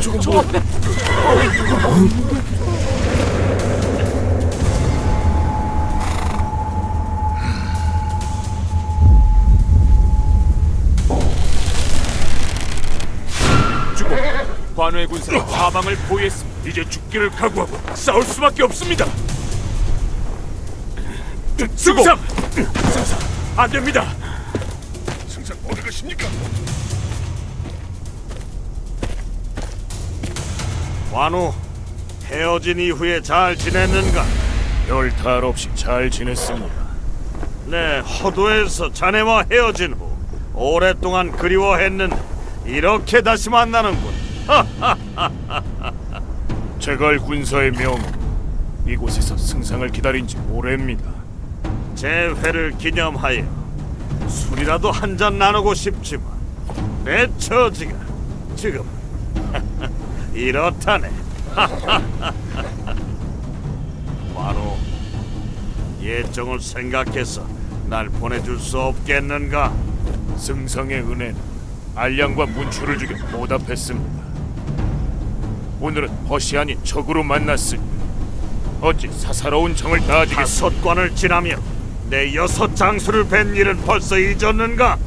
조금 더. 주고 관우의 군사는 사방을 포위했습니다. 이제 죽기를 각오하고 싸울 수밖에 없습니다. 승상, 승상, 안 됩니다. 승상 어디 가십니까? 관우 헤어진 이후에 잘 지냈는가? 별탈 없이 잘 지냈습니다. 네, 허도에서 자네와 헤어진 후 오랫동안 그리워했는데 이렇게 다시 만나는군. 제갈 군사의 명으로 이곳에서 승상을 기다린 지 오래입니다. 제 회를 기념하여 술이라도 한 잔 나누고 싶지만 내 처지가 지금 이렇다네. 관우 예정을 생각해서 날 보내줄 수 없겠는가? 승상의 은혜는 알량과 문추를 죽여 보답했습니다. 오늘은 벗이 아닌 적으로 만났으니 어찌 사사로운 정을 다지겠습니다. 다섯 관을 지나며 내 여섯 장수를 뵌 일은 벌써 잊었는가?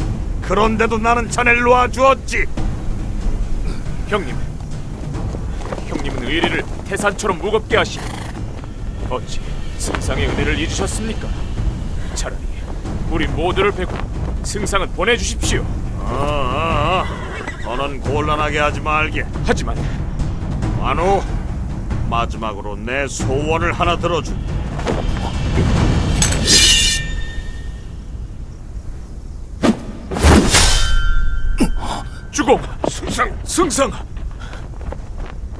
그런데도 나는 자네를 놔주었지. 형님, 형님은 의리를 태산처럼 무겁게 하시니 어찌 승상의 은혜를 잊으셨습니까? 차라리 우리 모두를 베고 승상은 보내주십시오. 어. 더는 곤란하게 하지 말게. 하지만 만우, 마지막으로 내 소원을 하나 들어주. 주공, 승상, 승상.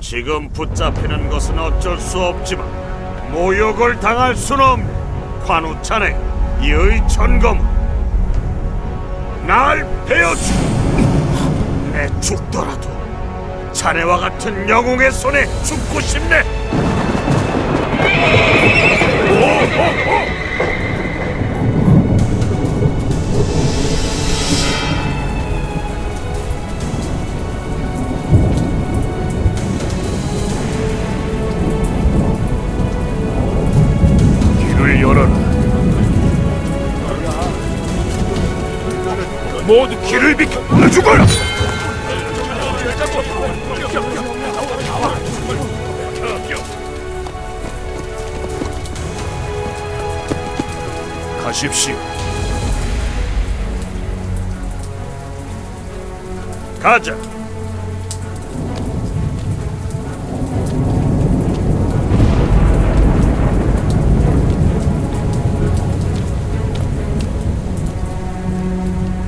지금 붙잡히는 것은 어쩔 수 없지만 모욕을 당할 수는 없네. 관우 자네, 이의 천검. 날 베어주. 내 죽더라도 자네와 같은 영웅의 손에 죽고 싶네. 길을 열어라. 모두 길을 비켜 죽어라. 가십시오. 가자.